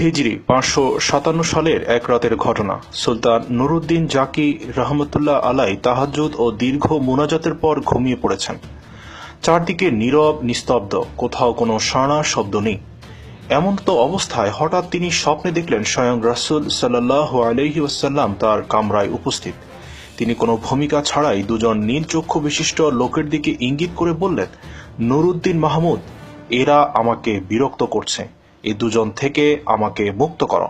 হিজরি পাঁচশো সাতান্ন সালের এক রাতের ঘটনা। সুলতান নুরুদ্দিন জাকি রহমতুল্লাহ আলাই তাহাজ্জুদ ও দীর্ঘ মোনাজাতের পর ঘুমিয়ে পড়েছেন। চারদিকে নীরব, নিস্তব্ধ, কোথাও কোনো সাড়া শব্দ নেই। এমন তো অবস্থায় হঠাৎ তিনি স্বপ্নে দেখলেন স্বয়ং রাসুল সাল্লাহ আলহি ওসাল্লাম তার কামরায় উপস্থিত। তিনি কোনো ভূমিকা ছাড়াই দুজন নীল চক্ষু বিশিষ্ট লোকের দিকে ইঙ্গিত করে বললেন, নুরুদ্দিন মাহমুদ, এরা আমাকে বিরক্ত করছে। এই দুজন থেকে আমাকে মুক্ত করো।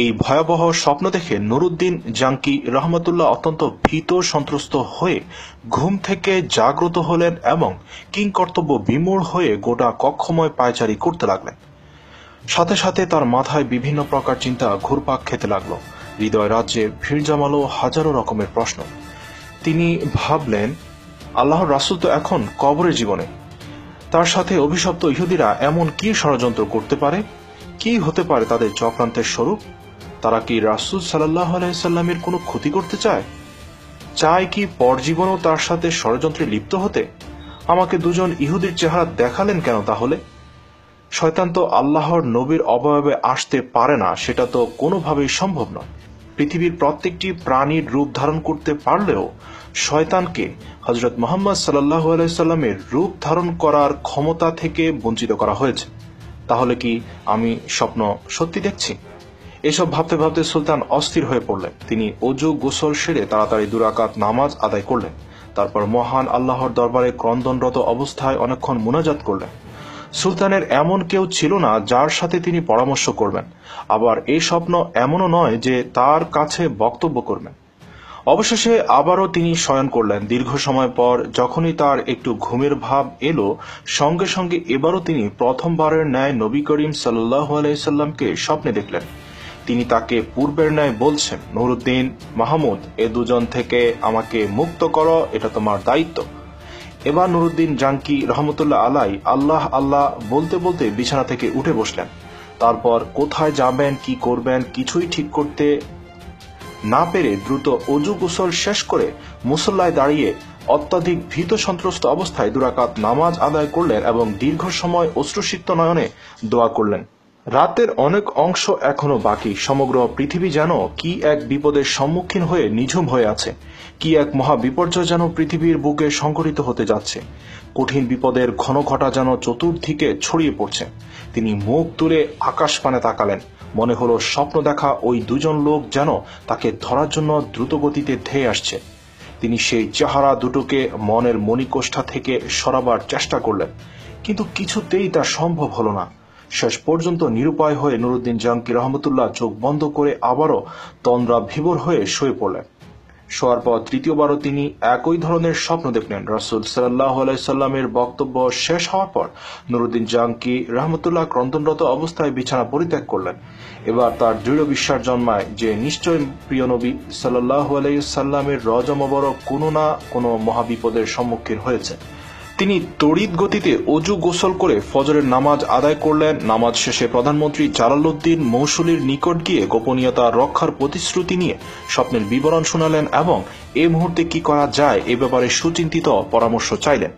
এই ভয়াবহ স্বপ্ন দেখে নুরুদ্দিন জাঙ্কি রহমতুল্লাহ অত্যন্ত ভীত, সন্ত্রস্ত হয়ে ঘুম থেকে জাগ্রত হলেন এবং কিংকর্তব্য বিমূঢ় হয়ে গোটা কক্ষময় পায়চারি করতে লাগলেন। সাথে সাথে তার মাথায় বিভিন্ন প্রকার চিন্তা ঘুরপাক খেতে লাগল। হৃদয় রাজ্যে ভিড় জমালো হাজারো রকমের প্রশ্ন। তিনি ভাবলেন, আল্লাহর রাসুল তো এখন কবরের জীবনে। তার সাথে অভিশপ্ত ইহুদিরা এমন কি ষড়যন্ত্র করতে পারে? কি হতে পারে তাদের চক্রান্তের স্বরূপ? তারা কি রাসুল সাল্লাহ আলাইসাল্লামের কোনো ক্ষতি করতে চায়? চায় কি পরজীবনও তার সাথে ষড়যন্ত্রে লিপ্ত হতে? আমাকে দুজন ইহুদির চেহারা দেখালেন কেন তাহলে? শয়তান তো আল্লাহর নবীর অবয়বে আসতে পারে না, সেটা তো কোনোভাবেই সম্ভব নয়। পৃথিবীর প্রত্যেকটি প্রাণীর রূপ ধারণ করতে পারলেও শয়তানকে হজরত মোহাম্মদ সাল্লাহ আলাইসাল্লামের রূপ ধারণ করার ক্ষমতা থেকে বঞ্চিত করা হয়েছে। তাহলে কি আমি স্বপ্ন সত্যি দেখছি? এসব ভাবতে ভাবতে সুলতান অস্থির হয়ে পড়লেন। তিনি অজু গোসল সেরে তাড়াতাড়ি দুরাকাত নামাজ আদায় করলেন। তারপর মহান আল্লাহর দরবারে ক্রন্দনরত অবস্থায় অনেকক্ষণ মুনাজাত করলেন। সুলতানের এমন কেউ ছিল না যার সাথে তিনি পরামর্শ করবেন। আবার এই স্বপ্ন এমনও নয় যে তার কাছে বক্তব্য করবেন। অবশেষে আবারও তিনি শয়ন করলেন। দীর্ঘ সময় পর যখনই তার একটু ঘুমের ভাব এলো, সঙ্গে সঙ্গে এবারও তিনি প্রথমবারের ন্যায় নবী করিম সাল্লাহ আলাইসাল্লামকে স্বপ্নে দেখলেন। তিনি তাকে পূর্বের ন্যায় বলছেন, নুরুদ্দিন, মাহমুদ, এ দুজন থেকে আমাকে মুক্ত করো, এটা তোমার দায়িত্ব। এবার নুরুদ্দিন জাঙ্কি রহমতুল্লাহ আলাই আল্লাহ আল্লাহ বলতে বলতে বিছানা থেকে উঠে বসলেন। তারপর কোথায় যাবেন, কি করবেন, কিছুই ঠিক করতে না পেরে দ্রুত অজু গোসল শেষ করে মুসল্লায় দাঁড়িয়ে অত্যাধিক ভীত সন্ত্রস্ত অবস্থায় দুরাকাত নামাজ আদায় করলেন এবং দীর্ঘ সময় অশ্রুসিক্ত নয়নে দোয়া করলেন। রাতের অনেক অংশ এখনও বাকি। সমগ্র পৃথিবী যেন কি এক বিপদের সম্মুখীন হয়ে নিঝুম হয়ে আছে, কি এক মহা বিপর্যয় যেন পৃথিবীর বুকে সংঘটিত হতে যাচ্ছে। কঠিন বিপদের ঘন ঘটা যেন চতুর্দিকে ছড়িয়ে পড়ছে। তিনি মুখ তুলে আকাশ পানে তাকালেন। মনে হলো স্বপ্ন দেখা ওই দুজন লোক যেন তাকে ধরার জন্য দ্রুতগতিতে ধেয়ে আসছে। তিনি সেই চেহারা দুটোকে মনের মণিকোষ্ঠা থেকে সরাবার চেষ্টা করলেন। কিন্তু কিছুতেই তা সম্ভব হলো না। শেষ পর্যন্ত নিরুপায় হয়ে নুরুদ্দিন জাঙ্কি রহমতুল্লাহ চোখ বন্ধ করে আবারও তন্দ্রা ভিবর হয়ে শুয়ে পড়লেন। শোয়ার পর তৃতীয়বারও তিনি একই ধরনের স্বপ্ন দেখলেন। রাসুল সাল্লাহ আলাইসাল্লামের বক্তব্য শেষ হওয়ার পর নুরুদ্দিন জাঙ্কি রহমতুল্লাহ ক্রন্দনরত অবস্থায় বিছানা পরিত্যাগ করলেন। এবার তার দৃঢ় বিশ্বাস জন্মায় যে নিশ্চয় প্রিয় নবী সাল্লাহ আলাইসাল্লামের রজমবরক কোনো না কোনো মহাবিপদের সম্মুখীন হয়েছে তিনি তড়িৎ গতিতে অজু গোসল করে ফজরের নামাজ আদায় করলেন। নামাজ শেষে প্রধানমন্ত্রী জালালউদ্দিন মৌসুলির নিকট গিয়ে গোপনীয়তা রক্ষার প্রতিশ্রুতি নিয়ে স্বপ্নের বিবরণ শোনালেন এবং এ মুহূর্তে কি করা যায় এ ব্যাপারে সুচিন্তিত পরামর্শ চাইলেন।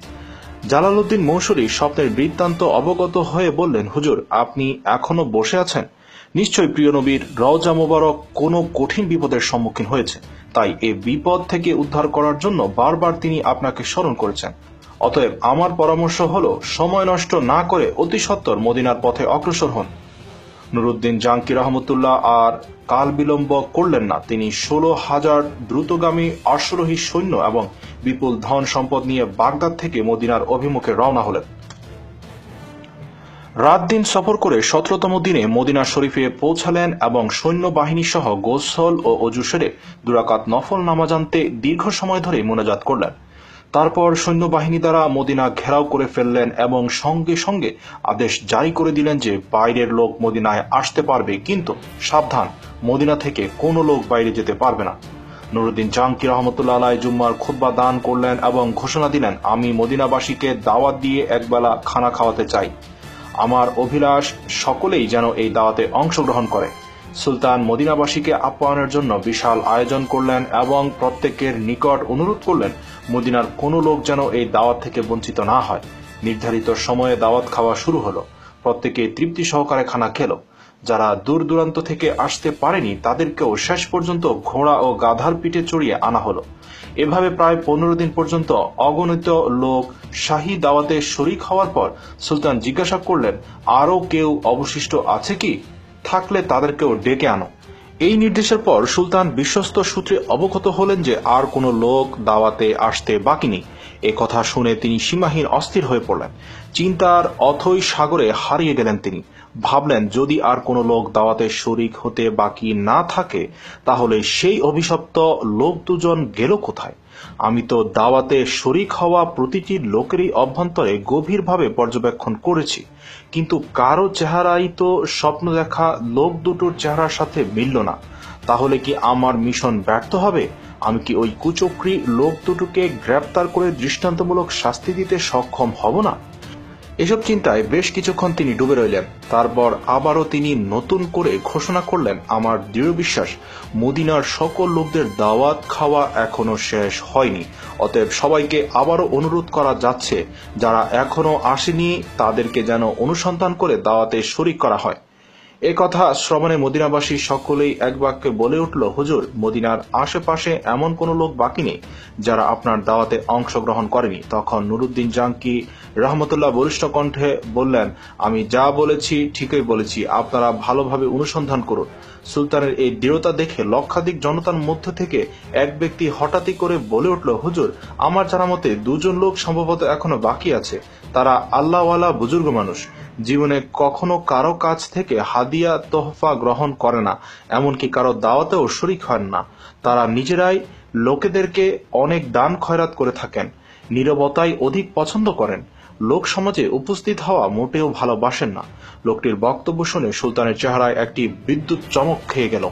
জালালউদ্দিন মৌসুলি স্বপ্নের বৃত্তান্ত অবগত হয়ে বললেন, হুজুর, আপনি এখনও বসে আছেন? নিশ্চয় প্রিয় নবীর রওজা মোবারক কোনো কঠিন বিপদের সম্মুখীন হয়েছে। তাই এ বিপদ থেকে উদ্ধার করার জন্য বারবার তিনি আপনাকে স্মরণ করেছেন। অতএব আমার পরামর্শ হলো, সময় নষ্ট না করে অতি সত্বর মদিনার পথে অগ্রসর হন। নুরুদ্দিন জাঙ্কি রহমতুল্লাহ আর কাল বিলম্ব করলেন না। তিনি ষোলো হাজার দ্রুতগামী অশ্বারোহী সৈন্য এবং বিপুল ধন সম্পদ নিয়ে বাগদাদ থেকে মদিনার অভিমুখে রওনা হলেন। রাত দিন সফর করে সতেরোতম দিনে মদিনা শরীফে পৌঁছালেন এবং সৈন্যবাহিনী সহ গোসল ও অজু সেরে দুরাকাত নফল নামাজ আনতে দীর্ঘ সময় ধরে মোনাজাত করলেন। তারপর সৈন্যবাহিনী দ্বারা মদিনা ঘেরাও করে ফেললেন এবং সঙ্গে সঙ্গে আদেশ জারি করে দিলেন যে বাইরের লোক মদিনায় আসতে পারবে, কিন্তু সাবধান, মদিনা থেকে কোনো লোক বাইরে যেতে পারবে না। নুরুদ্দিন জাহাঙ্গীর রহমতুল্লাহ আলাই জুম্মার খুদ্া দান করলেন এবং ঘোষণা দিলেন, আমি মদিনাবাসীকে দাওয়াত দিয়ে একবেলা খানা খাওয়াতে চাই। আমার অভিলাষ সকলেই যেন এই দাওয়াতে অংশগ্রহণ করে। সুলতান মদিনাবাসীকে আপ্যায়নের জন্য বিশাল আয়োজন করলেন এবং প্রত্যেকের নিকট অনুরোধ করলেন মদিনার কোনো লোক যেন এই দাওয়াত থেকে বঞ্চিত না হয়। নির্ধারিত সময়ে দাওয়াত খাওয়া শুরু হলো। প্রত্যেকে তৃপ্তি সহকারে খানা খেল। যারা দূর দূরান্ত থেকে আসতে পারেনি, তাদেরকেও শেষ পর্যন্ত ঘোড়া ও গাধার পিঠে চড়িয়ে আনা হলো। এভাবে প্রায় পনেরো দিন পর্যন্ত অগণিত লোক শাহী দাওয়াতে শরিক হওয়ার পর সুলতান জিজ্ঞাসা করলেন, আরও কেউ অবশিষ্ট আছে কি? থাকলে তাদেরকেও ডেকে আনো। এই নির্দেশের পর সুলতান বিশ্বস্ত সূত্রে অবগত হলেন যে আর কোনো লোক দাওয়াতে আসতে বাকি নেই। এ কথা শুনে তিনি সীমাহীন অস্থির হয়ে পড়লেন। চিন্তার অথই সাগরে হারিয়ে গেলেন তিনি। ভাবলেন, যদি আর কোনো লোক দাওয়াতে শরিক হতে বাকি না থাকে, তাহলে সেই অভিশপ্ত লোক দুজন গেল কোথায়? আমি তো দাওয়াতে শরিক হওয়া প্রতিটি লোকেরই অভ্যন্তরে গভীরভাবে পর্যবেক্ষণ করেছি। কিন্তু কারও চেহারাই তো স্বপ্ন দেখা লোক দুটোর চেহারার সাথে মিলল না। তাহলে কি আমার মিশন ব্যর্থ হবে? আমি কি ওই কুচক্রী লোক দুটোকে গ্রেপ্তার করে দৃষ্টান্তমূলক শাস্তি দিতে সক্ষম হব না? এসব চিন্তায় বেশ কিছুক্ষণ তিনি ডুবে রইলেন। তারপর আবারও তিনি নতুন করে ঘোষণা করলেন, আমার দৃঢ় বিশ্বাস, মদিনার সকল লোকদের দাওয়াত খাওয়া এখনও শেষ হয়নি। অতএব সবাইকে আবারও অনুরোধ করা যাচ্ছে, যারা এখনও আসেনি, তাদেরকে যেন অনুসন্ধান করে দাওয়াতে শরিক করা হয়। এ কথা শ্রবণে মদিনাবাসী সকলেই এক বাক্যে বলে উঠল, হুজুর, মদিনার আশেপাশে এমন কোনো লোক বাকি নেই যারা আপনার দাওয়াতে অংশগ্রহণ করেনি। তখন নুরুদ্দিন জাঙ্কি রহমতুল্লাহ বলিষ্ঠ কণ্ঠে বললেন, আমি যা বলেছি ঠিকই বলেছি, আপনারা ভালোভাবে অনুসন্ধান করুন। সুলতানের এই দৃঢ়তা দেখে লক্ষাধিক জনতার মধ্য থেকে এক ব্যক্তি হঠাৎই করে বলে উঠল, হুজুর, আমার জানা মতে দুজন লোক সম্ভবত এখনও বাকি আছে। তারা আল্লাহওয়ালা বুজুর্গ মানুষ। জীবনে কখনো কারও কাছ থেকে হাদিয়া, তোহফা গ্রহণ করে না, এমনকি কারও দাওয়াতেও শরিক হন না। তারা নিজেরাই লোকেদেরকে অনেক দান খয়রাত করে থাকেন, নীরবতাই অধিক পছন্দ করেন। লোক সমাজে উপস্থিত হওয়া মোটেও ভালোবাসেন না। লোকটির বক্তব্য শুনে সুলতানের চেহারায় একটি বিদ্যুৎ চমক খেয়ে গেল।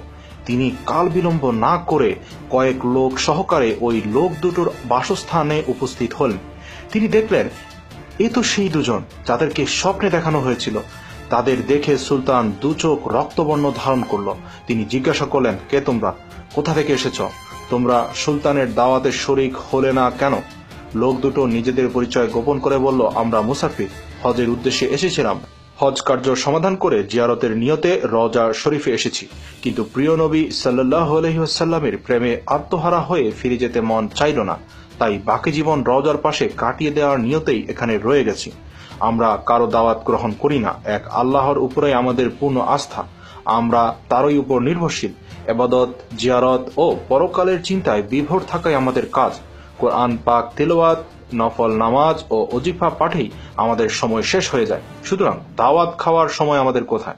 তিনি কাল বিলম্ব না করে কয়েক লোক সহকারে ওই লোক দুটোর বাসস্থানে উপস্থিত হলেন। তিনি দেখলেন এ তো সেই দুজন যাদেরকে স্বপ্নে দেখানো হয়েছিল। তাদের দেখে সুলতান দু চোখ রক্তবর্ণ ধারণ করল। তিনি জিজ্ঞাসা করলেন, কে তোমরা? কোথা থেকে এসেছ? তোমরা সুলতানের দাওয়াতে শরিক হলে না কেন? লোক দুটো নিজেদের পরিচয় গোপন করে বলল, আমরা মুসাফির। হজের উদ্দেশ্যে এসেছিলাম। হজ কার্য সমাধান করে জিয়ারতের নিয়তে রজা শরীফে এসেছি। কিন্তু প্রিয় নবী সাল্লাহ আলহিহাসাল্লামের প্রেমে আত্মহারা হয়ে ফিরে যেতে মন চাইল না। তাই বাকি জীবন রজার পাশে কাটিয়ে দেওয়ার নিয়তেই এখানে রয়ে গেছি। আমরা কারও দাওয়াত গ্রহণ করি না। এক আল্লাহর উপরে আমাদের পূর্ণ আস্থা। আমরা তারই উপর নির্ভরশীল। এবাদত, জিয়ারত ও পরকালের চিন্তায় বিভোর থাকাই আমাদের কাজ। কোরআন পাক তেলাওয়াত, নফল নামাজ ও অজিফা পাঠেই আমাদের সময় শেষ হয়ে যায়। সুতরাং দাওয়াত খাওয়ার সময় আমাদের কোথায়?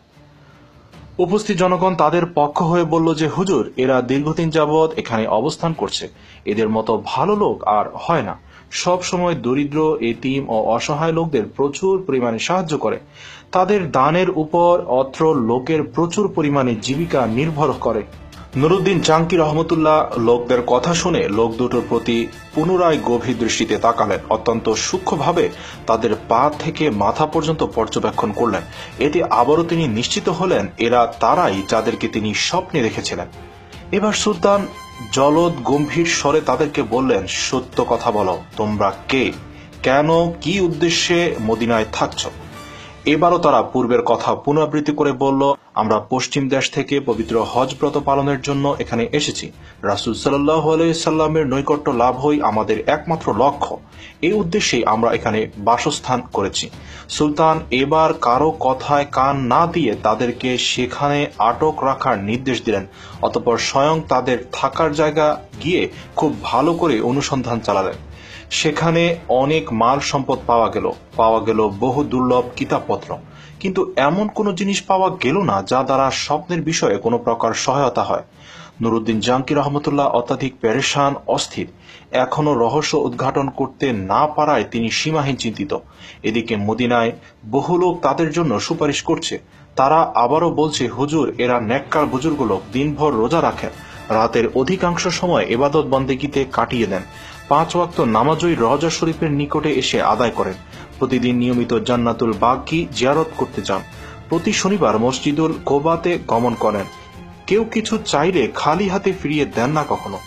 উপস্থিত জনগণ তাদের পক্ষ হয়ে বলল যে, হুজুর, এরা দীর্ঘদিন যাবৎ এখানে অবস্থান করছে। এদের মতো ভালো লোক আর হয় না। সব সময় দরিদ্র, এতিম ও অসহায় লোকদের প্রচুর পরিমাণে সাহায্য করে। তাদের দানের উপর অত্র লোকের প্রচুর পরিমাণে জীবিকা নির্ভর করে। নুরুদ্দিন জাঙ্কি রহমতুল্লাহ লোকদের কথা শুনে লোক দুটোর প্রতি পুনরায় গভীর দৃষ্টিতে তাকালেন। অত্যন্ত সূক্ষ্মভাবে তাদের পা থেকে মাথা পর্যন্ত পর্যবেক্ষণ করলেন। এতে আবারও তিনি নিশ্চিত হলেন, এরা তারাই যাদেরকে তিনি স্বপ্নে দেখেছিলেন। এবার সুলতান জলদ গম্ভীর স্বরে তাদেরকে বললেন, সত্য কথা বলো, তোমরা কে? কেন, কি উদ্দেশ্যে মদিনায় থাকছ? এবারও তারা পূর্বের কথা পুনরাবৃত্তি করে বলল, আমরা পশ্চিম দেশ থেকে পবিত্র হজ ব্রত পালনের জন্য এখানে এসেছি। রাসুল সাল্লাহ নৈকট্য লাভই আমাদের একমাত্র লক্ষ্য। এই উদ্দেশ্যেই আমরা এখানে বাসস্থান করেছি। সুলতান এবার কারও কথায় কান না দিয়ে তাদেরকে সেখানে আটক রাখার নির্দেশ দিলেন। অতপর স্বয়ং তাদের থাকার জায়গা গিয়ে খুব ভালো করে অনুসন্ধান চালালেন। সেখানে অনেক মাল সম্পদ পাওয়া গেল। পাওয়া গেল বহু দুর্লভ কিতাবপত্র। কিন্তু এমন কোনো জিনিস পাওয়া গেল না যা দ্বারা স্বপ্নের বিষয়ে কোনো প্রকার সহায়তা হয়। নুরুদ্দিন জাঙ্কি রহমতুল্লাহ অত্যাধিক পেরেশান, অস্থির। এখনও রহস্য উদ্ঘাটন করতে না পারায় তিনি সীমাহীন চিন্তিত। এদিকে মদিনায় বহু লোক তাদের জন্য সুপারিশ করছে। তারা আবারও বলছে, হুজুর, এরা নেককার বুজুর্গ লোক, দিনভর রোজা রাখেন। রাতের অধিকাংশ সময় এবাদত বন্দেগিতে কাটিয়ে দেন। পাঁচ ওয়াক্ত নামাজই রজা শরীফের নিকটে এসে আদায় করেন। প্রতিদিন নিয়মিত জান্নাতুল বাগকি জিয়ারত করতে যান। প্রতি শনিবার মসজিদুল কোবাতে গমন করেন। কেউ কিছু চাইলে খালি হাতে ফিরিয়ে দেন না কখনো।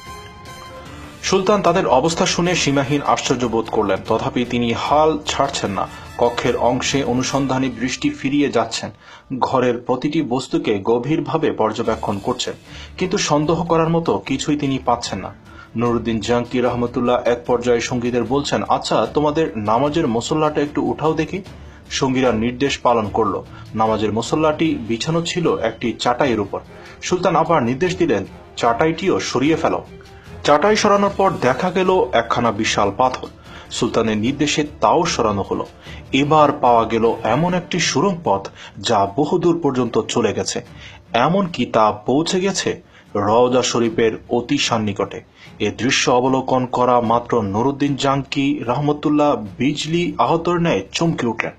সুলতান তাদের অবস্থা শুনে সীমাহীন আশ্চর্য বোধ করলেন। তথাপি তিনি হাল ছাড়ছেন না। কক্ষের অংশে অনুসন্ধানী দৃষ্টি ফিরিয়ে যাচ্ছেন। ঘরের প্রতিটি বস্তুকে গভীরভাবে পর্যবেক্ষণ করছেন। কিন্তু সন্দেহ করার মতো কিছুই তিনি পাচ্ছেন না। নুরুদ্দিন জাঙ্কি রহমতুল্লাহ এক পর্যায়ে সঙ্গীদের বলছেন আচ্ছা তোমাদের নামাজের মুসল্লাটা একটু উঠাও দেখি। সঙ্গীরা নির্দেশ পালন করল। নামাজের মুসল্লাটি বিছানো ছিল একটি চাটাইয়ের উপর। সুলতান আবার নির্দেশ দিলেন, চাটাইটিও সরিয়ে ফেলো। চাটাই সরানোর পর দেখা গেল একখানা বিশাল পাথর। সুলতানের নির্দেশে তাও সরানো হলো। এবার পাওয়া গেল এমন একটি সুরঙ্গ পথ যা বহুদূর পর্যন্ত চলে গেছে। এমনকি তা পৌঁছে গেছে রওজা শরীফের অতি সান্নিকটে। এ দৃশ্য অবলোকন করা মাত্র নুরুদ্দিন জাঙ্কি, রহমতুল্লাহ বিজলি আহতর ন্যায় চমকে উঠলেন।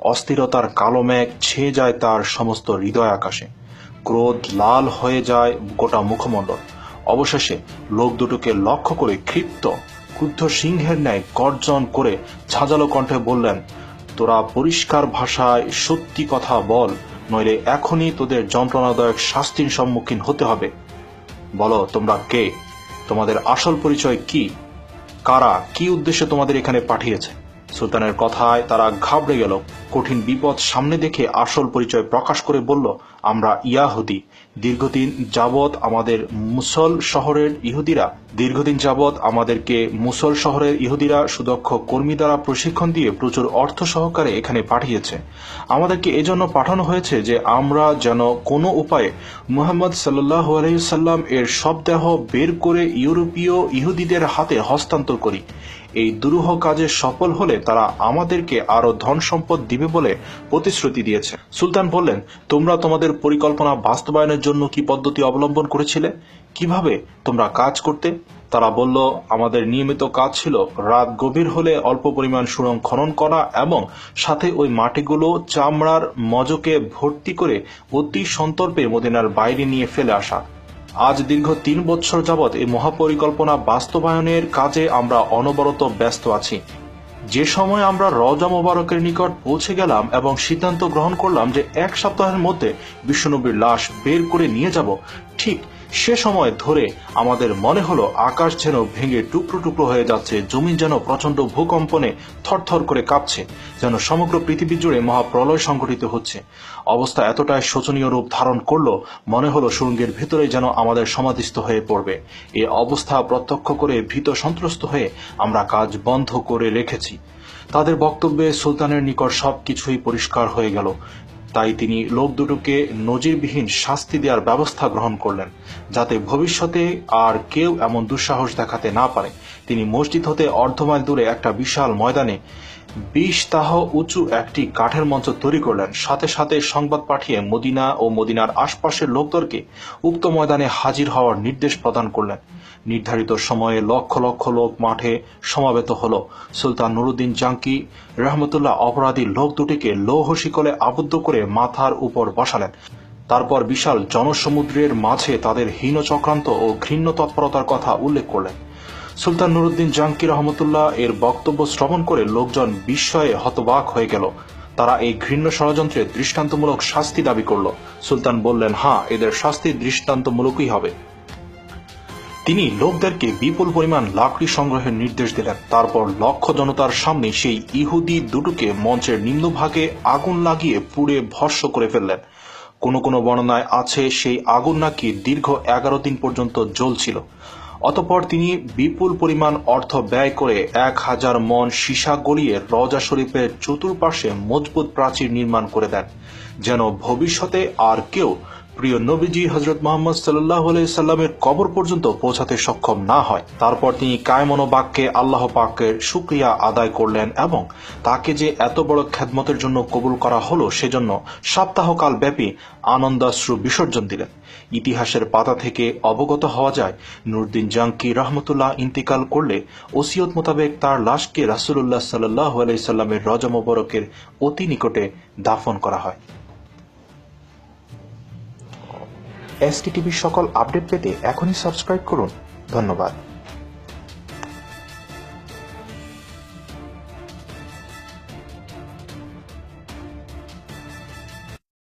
অস্থিরতার কালো মেঘ ছেয়ে যায় তার সমস্ত হৃদয় আকাশে। ক্রোধ লাল হয়ে যায় গোটা মুখমণ্ডল। অবশেষে লোক দুটোকে লক্ষ্য করে ক্ষিপ্ত, ক্রুদ্ধ সিংহের ন্যায় গর্জন করে ঝাঁঝালো কণ্ঠে বললেন, তোরা পরিষ্কার ভাষায় সত্যি কথা বল, নইলে এখনই তোদের যন্ত্রণাদায়ক শাস্তির সম্মুখীন হতে হবে। বলো, তোমরা কে? তোমাদের আসল পরিচয় কি? কারা, কি উদ্দেশ্যে তোমাদের এখানে পাঠিয়েছে? সুলতানের কথায় তারা ঘাবড়ে গেল। কঠিন বিপদ সামনে দেখে আসল পরিচয় প্রকাশ করে বলল আমরা ইয়াহুদি। দীর্ঘদিন যাবৎ আমাদের মুসল শহরের ইহুদিরা, দীর্ঘদিন যাবৎ আমাদেরকে মুসল শহরের ইহুদিরা সুদক্ষ কর্মী দ্বারা প্রশিক্ষণ দিয়ে প্রচুর অর্থ সহকারে এখানে পাঠিয়েছে। আমাদেরকে এজন্য পাঠানো হয়েছে যে আমরা যেন কোনো উপায়ে মুহাম্মদ সাল্লাহ আলহিসাল্লাম এর সব দেহ বের করে ইউরোপীয় ইহুদিদের হাতে হস্তান্তর করি। এই দুরূহ কাজে সফল হলে তারা আমাদেরকে আরও ধন সম্পদ দিবে বলে প্রতিশ্রুতি দিয়েছে। সুলতান বললেন, তোমরা তোমাদের পরিকল্পনা বাস্তবায়নের জন্য কি পদ্ধতি অবলম্বন করেছিলে? কীভাবে তোমরা কাজ করতে? তারা বলল, আমাদের নিয়মিত কাজ ছিল রাত গভীর হলে অল্প পরিমাণ সুড়ঙ্গ খনন করা এবং সাথে ওই মাটিগুলো চামড়ার মজকে ভর্তি করে অতি সন্তর্পে মদিনার বাইরে নিয়ে ফেলে আসা। আজ দীর্ঘ তিন বছর যাবৎ এই মহাপরিকল্পনা বাস্তবায়নের কাজে আমরা অনবরত ব্যস্ত আছি। যে সময় আমরা রজা মোবারকের নিকট পৌঁছে গেলাম এবং সিদ্ধান্ত গ্রহণ করলাম যে এক সপ্তাহের মধ্যে বিশ্বনবীর লাশ বের করে নিয়ে যাব, ঠিক সে সময় ধরে আমাদের মনে হলো আকাশ যেন ভেঙে টুকরো টুকরো হয়ে যাচ্ছে জমি যেন প্রচণ্ড ভূকম্পনে থরথর করে কাঁপছে, যেন সমগ্র পৃথিবী জুড়ে মহাপ্রলয় সংঘটিত হচ্ছে। অবস্থা এতটাই শোচনীয় রূপ ধারণ করল, মনে হলো সুরঙ্গের ভেতরে যেন আমাদের সমাধিস্থ হয়ে পড়বে। এ অবস্থা প্রত্যক্ষ করে ভীত সন্ত্রস্ত হয়ে আমরা কাজ বন্ধ করে রেখেছি। তাদের বক্তব্যে সুলতানের নিকট সবকিছুই পরিষ্কার হয়ে গেল। তাই তিনি লোক দুটোকে নজিরবিহীন শাস্তি দেওয়ার ব্যবস্থা গ্রহণ করলেন, যাতে ভবিষ্যতে আর কেউ এমন দুঃসাহস দেখাতে না পারে। তিনি মসজিদ হতে অর্ধমাইল দূরে একটা বিশাল ময়দানে বিশ তাহ উঁচু একটি কাঠের মঞ্চ তৈরি করলেন। সাথে সাথে সংবাদ পাঠিয়ে মদিনা ও মদিনার আশপাশের লোকদেরকে উক্ত ময়দানে হাজির হওয়ার নির্দেশ প্রদান করলেন। নির্ধারিত সময়ে লক্ষ লক্ষ লোক মাঠে সমাবেত হল। সুলতান নুরুদ্দিন জাঙ্কি রহমতুল্লাহ অপরাধী লোক দুটিকে লৌহ শিকলে আবদ্ধ করে মাথার উপর বসালেন। তারপর বিশাল জনসমুদ্রের মাঝে তাদের হীন চক্রান্ত ও ঘৃণ্য তৎপরতার কথা উল্লেখ করলেন। সুলতান নুরুদ্দিন জাঙ্কি রহমতুল্লাহ এর বক্তব্য শ্রবণ করে লোকজন বিস্ময়ে হতবাক হয়ে গেল। তারা এই ঘৃণ্য ষড়যন্ত্রে দৃষ্টান্তমূলক শাস্তি দাবি করল। সুলতান বললেন হ্যাঁ এদের শাস্তি দৃষ্টান্তমূলকই হবে। তিনি লোকদেরকে বিপুল পরিমাণ লাকড়ি সংগ্রহের নির্দেশ দিলেন। তারপর লক্ষ জনতার সামনে সেই ইহুদি দুটোকে মঞ্চের নিম্নভাগে আগুন লাগিয়ে পুড়ে ভস্য করে ফেললেন। কোনো কোনো বর্ণনায় আছে সেই আগুন নাকি দীর্ঘ এগারো দিন পর্যন্ত জ্বলছিল। অতপর তিনি বিপুল পরিমাণ অর্থ ব্যয় করে এক হাজার মন সীসা গলিয়ে রজা শরীফের চতুর্পাশে মজবুত প্রাচীর নির্মাণ করে দেন। যেন ভবিষ্যতে আর কেউ প্রিয় নবীজি হজরত মোহাম্মদ সাল্লাহ সাল্লামের কবর পর্যন্ত পৌঁছাতে সক্ষম না হয়। তারপর তিনি কায়মনোবাক্যে আল্লাহ পাকের সুক্রিয়া আদায় করলেন এবং তাকে যে এত বড় খ্যাদমতের জন্য কবুল করা হলো সেজন্য সপ্তাহকাল ব্যাপী আনন্দাশ্রু বিসর্জন দিলেন। ইতিহাসের পাতা থেকে অবগত হওয়া যায়, নুরুদ্দিন জাঙ্কি রহমতুল্লাহ ইন্তিকাল করলে ওসিয়ত মোতাবেক তার লাশকে রাসুল্লাহ সাল্লাহ আলাইসাল্লামের রজা মোবারকের অতি নিকটে দাফন করা হয়। এসটিটিভির সকল আপডেট পেতে এখনই সাবস্ক্রাইব করুন। ধন্যবাদ।